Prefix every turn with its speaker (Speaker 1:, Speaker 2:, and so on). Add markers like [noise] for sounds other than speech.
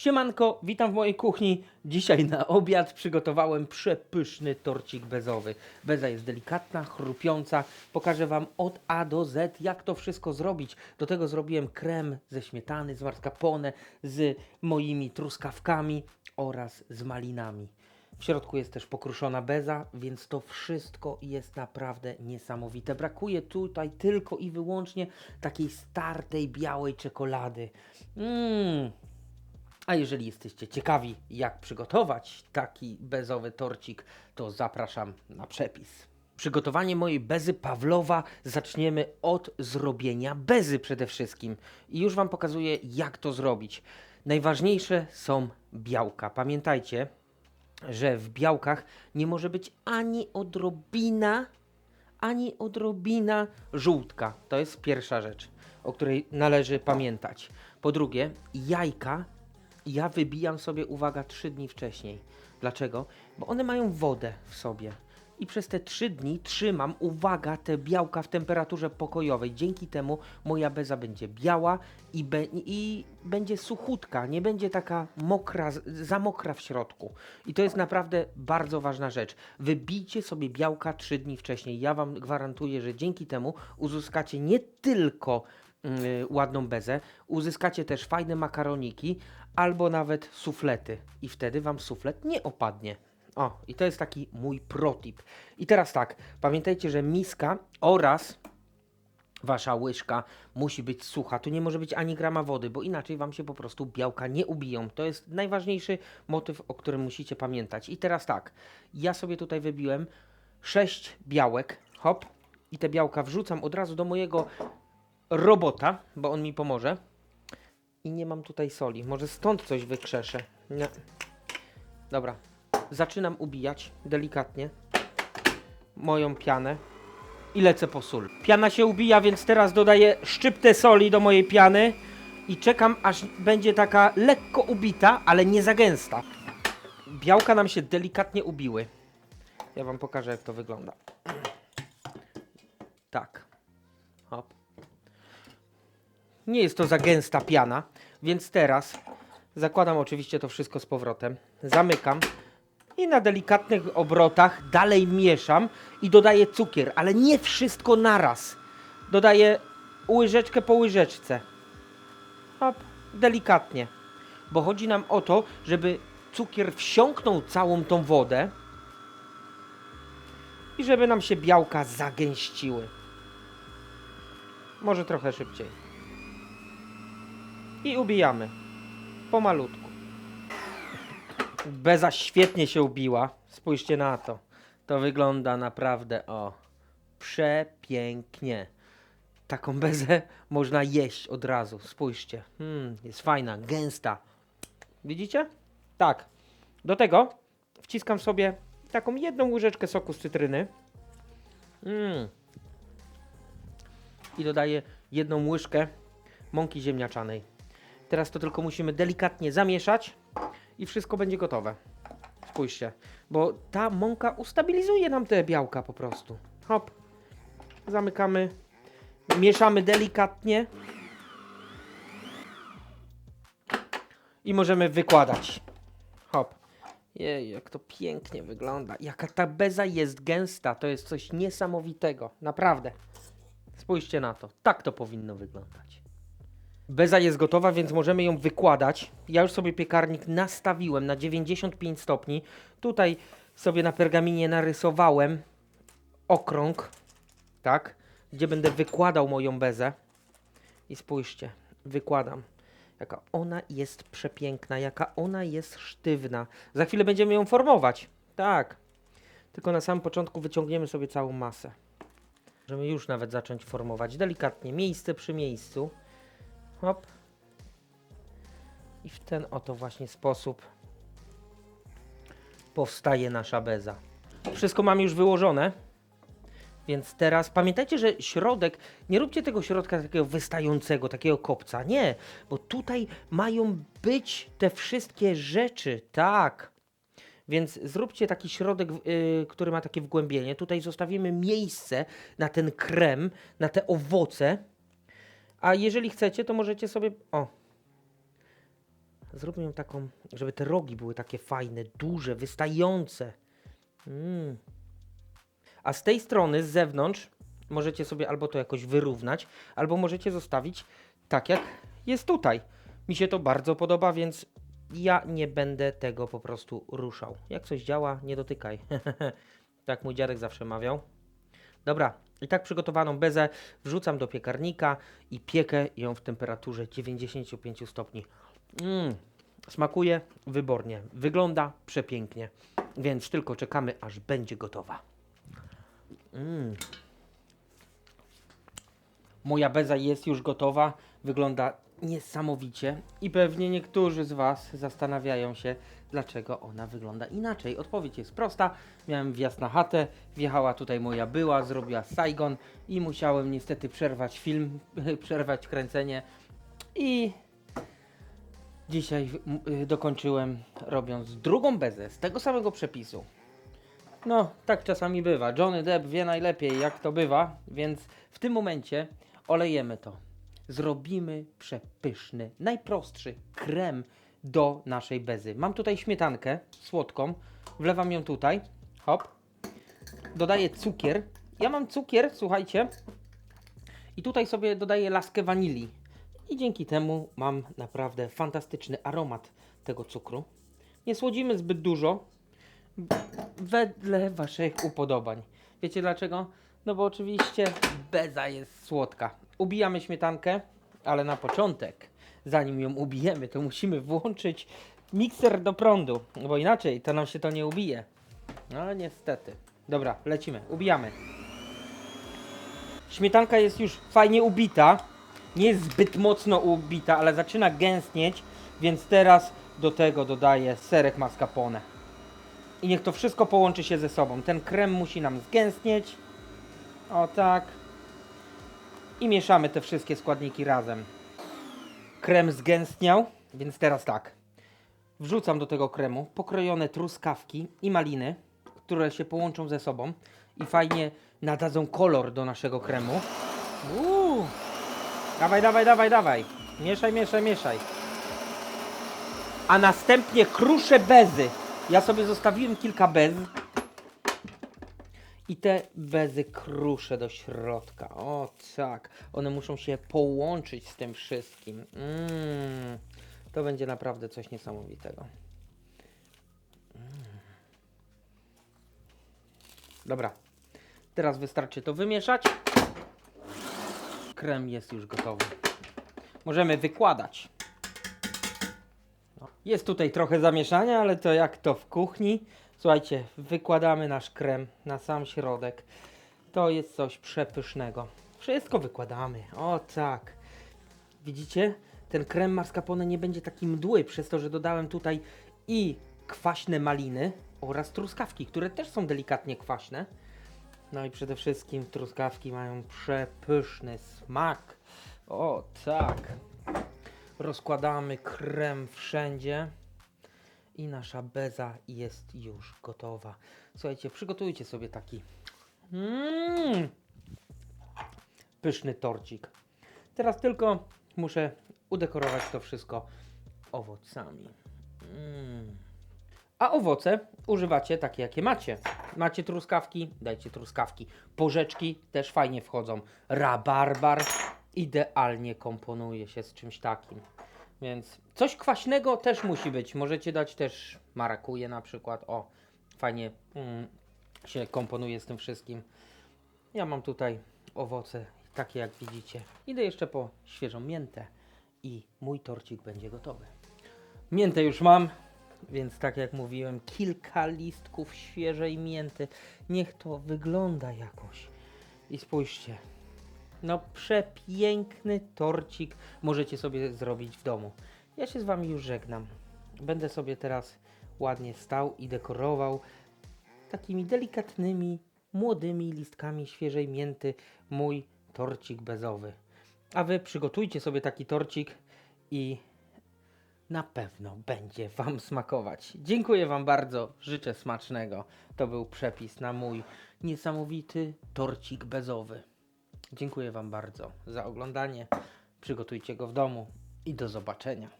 Speaker 1: Siemanko, witam w mojej kuchni. Dzisiaj na obiad przygotowałem przepyszny torcik bezowy. Beza jest delikatna, chrupiąca. Pokażę Wam od A do Z, jak to wszystko zrobić. Do tego zrobiłem krem ze śmietany, z mascarpone, z moimi truskawkami oraz z malinami. W środku jest też pokruszona beza, więc to wszystko jest naprawdę niesamowite. Brakuje tutaj tylko i wyłącznie takiej startej białej czekolady. Mmm, a jeżeli jesteście ciekawi, jak przygotować taki bezowy torcik, to zapraszam na przepis. Przygotowanie mojej bezy Pawlowa zaczniemy od zrobienia bezy przede wszystkim. I już Wam pokazuję, jak to zrobić. Najważniejsze są białka. Pamiętajcie, że w białkach nie może być ani odrobina, ani odrobina żółtka. To jest pierwsza rzecz, o której należy pamiętać. Po drugie, jajka ja wybijam sobie, uwaga, 3 dni wcześniej. Dlaczego? Bo one mają wodę w sobie. I przez te 3 dni trzymam, uwaga, te białka w temperaturze pokojowej. Dzięki temu moja beza będzie biała i, be, i będzie suchutka, nie będzie taka mokra, za mokra w środku. I to jest naprawdę bardzo ważna rzecz. Wybijcie sobie białka 3 dni wcześniej. Ja Wam gwarantuję, że dzięki temu uzyskacie nie tylko mm, ładną bezę, uzyskacie też fajne makaroniki albo nawet suflety i wtedy Wam suflet nie opadnie. O, i to jest taki mój protip. I teraz tak, pamiętajcie, że miska oraz wasza łyżka musi być sucha. Tu nie może być ani grama wody, bo inaczej wam się po prostu białka nie ubiją. To jest najważniejszy motyw, o którym musicie pamiętać. I teraz tak, ja sobie tutaj wybiłem 6 białek, hop, i te białka wrzucam od razu do mojego robota, bo on mi pomoże. I nie mam tutaj soli. Może stąd coś wykrzeszę. Nie. Dobra. Zaczynam ubijać delikatnie moją pianę i lecę po sól. Piana się ubija, więc teraz dodaję szczyptę soli do mojej piany i czekam aż będzie taka lekko ubita, ale nie za gęsta. Białka nam się delikatnie ubiły. Ja wam pokażę jak to wygląda. Tak. Hop. Nie jest to za gęsta piana, więc teraz zakładam oczywiście to wszystko z powrotem. Zamykam i na delikatnych obrotach dalej mieszam i dodaję cukier, ale nie wszystko naraz. Dodaję łyżeczkę po łyżeczce. Hop, delikatnie. Bo chodzi nam o to, żeby cukier wsiąknął całą tą wodę i żeby nam się białka zagęściły. Może trochę szybciej. I ubijamy. Pomalutku. Beza świetnie się ubiła. Spójrzcie na to. To wygląda naprawdę o przepięknie. Taką bezę można jeść od razu. Spójrzcie. Hmm, jest fajna, gęsta. Widzicie? Tak. Do tego wciskam sobie taką jedną łyżeczkę soku z cytryny. Mm. I dodaję jedną łyżkę mąki ziemniaczanej. Teraz to tylko musimy delikatnie zamieszać i wszystko będzie gotowe. Spójrzcie, bo ta mąka ustabilizuje nam te białka po prostu. Hop. Zamykamy. Mieszamy delikatnie. I możemy wykładać. Hop. Jej, jak to pięknie wygląda. Jaka ta beza jest gęsta. To jest coś niesamowitego. Naprawdę. Spójrzcie na to. Tak to powinno wyglądać. Beza jest gotowa, więc możemy ją wykładać. Ja już sobie piekarnik nastawiłem na 95 stopni. Tutaj sobie na pergaminie narysowałem okrąg, tak, gdzie będę wykładał moją bezę. I spójrzcie, wykładam. Jaka ona jest przepiękna, jaka ona jest sztywna. Za chwilę będziemy ją formować. Tak. Tylko na samym początku wyciągniemy sobie całą masę. Możemy już nawet zacząć formować delikatnie, miejsce przy miejscu. Hop. I w ten oto właśnie sposób powstaje nasza beza. Wszystko mam już wyłożone. Więc teraz pamiętajcie, że środek, nie róbcie tego środka takiego wystającego, takiego kopca. Nie, bo tutaj mają być te wszystkie rzeczy. Tak. Więc zróbcie taki środek, y, który ma takie wgłębienie. Tutaj zostawimy miejsce na ten krem, na te owoce. A jeżeli chcecie, to możecie sobie. O. Zróbmy ją taką, żeby te rogi były takie fajne, duże, wystające. Mm. A z tej strony, z zewnątrz, możecie sobie albo to jakoś wyrównać, albo możecie zostawić tak, jak jest tutaj. Mi się to bardzo podoba, więc ja nie będę tego po prostu ruszał. Jak coś działa, nie dotykaj. [laughs] tak mój dziadek zawsze mawiał. Dobra, i tak przygotowaną bezę wrzucam do piekarnika i piekę ją w temperaturze 95 stopni. Mm, smakuje wybornie, wygląda przepięknie, więc tylko czekamy, aż będzie gotowa. Mm. Moja beza jest już gotowa, wygląda niesamowicie i pewnie niektórzy z Was zastanawiają się, dlaczego ona wygląda inaczej. Odpowiedź jest prosta. Miałem wjazd na chatę, wjechała tutaj moja była, zrobiła Saigon i musiałem niestety przerwać film, [laughs] przerwać kręcenie i dzisiaj y, dokończyłem robiąc drugą bezę z tego samego przepisu. No, tak czasami bywa. Johnny Depp wie najlepiej, jak to bywa, więc w tym momencie olejemy to. Zrobimy przepyszny, najprostszy krem do naszej bezy. Mam tutaj śmietankę słodką, wlewam ją tutaj, hop, dodaję cukier. Ja mam cukier, słuchajcie, i tutaj sobie dodaję laskę wanilii. I dzięki temu mam naprawdę fantastyczny aromat tego cukru. Nie słodzimy zbyt dużo, wedle waszych upodobań. Wiecie dlaczego? No bo oczywiście beza jest słodka. Ubijamy śmietankę, ale na początek, zanim ją ubijemy, to musimy włączyć mikser do prądu, bo inaczej to nam się to nie ubije. No niestety. Dobra, lecimy, ubijamy. Śmietanka jest już fajnie ubita. Nie jest zbyt mocno ubita, ale zaczyna gęstnieć, więc teraz do tego dodaję serek mascarpone. I niech to wszystko połączy się ze sobą. Ten krem musi nam zgęstnieć. O tak. I mieszamy te wszystkie składniki razem. Krem zgęstniał, więc teraz tak. Wrzucam do tego kremu pokrojone truskawki i maliny, które się połączą ze sobą i fajnie nadadzą kolor do naszego kremu. Uuu. Dawaj, dawaj, dawaj, dawaj. Mieszaj, mieszaj, mieszaj. A następnie kruszę bezy. Ja sobie zostawiłem kilka bez. I te bezy kruszę do środka. O tak. One muszą się połączyć z tym wszystkim. Mm. To będzie naprawdę coś niesamowitego. Mm. Dobra. Teraz wystarczy to wymieszać. Krem jest już gotowy. Możemy wykładać. Jest tutaj trochę zamieszania, ale to jak to w kuchni. Słuchajcie, wykładamy nasz krem na sam środek. To jest coś przepysznego. Wszystko wykładamy. O tak. Widzicie? Ten krem mascarpone nie będzie taki mdły, przez to, że dodałem tutaj i kwaśne maliny oraz truskawki, które też są delikatnie kwaśne. No i przede wszystkim truskawki mają przepyszny smak. O tak. Rozkładamy krem wszędzie i nasza beza jest już gotowa. Słuchajcie, przygotujcie sobie taki mm, pyszny torcik. Teraz tylko muszę udekorować to wszystko owocami. Mm. A owoce używacie takie, jakie macie. Macie truskawki? Dajcie truskawki. Porzeczki też fajnie wchodzą. Rabarbar idealnie komponuje się z czymś takim. Więc coś kwaśnego też musi być. Możecie dać też marakuje na przykład. O, fajnie mm, się komponuje z tym wszystkim. Ja mam tutaj owoce, takie jak widzicie. Idę jeszcze po świeżą miętę i mój torcik będzie gotowy. Miętę już mam, więc tak jak mówiłem, kilka listków świeżej mięty. Niech to wygląda jakoś. I spójrzcie. No przepiękny torcik możecie sobie zrobić w domu. Ja się z Wami już żegnam. Będę sobie teraz ładnie stał i dekorował takimi delikatnymi, młodymi listkami świeżej mięty mój torcik bezowy. A Wy przygotujcie sobie taki torcik i na pewno będzie Wam smakować. Dziękuję Wam bardzo, życzę smacznego. To był przepis na mój niesamowity torcik bezowy. Dziękuję Wam bardzo za oglądanie. Przygotujcie go w domu i do zobaczenia.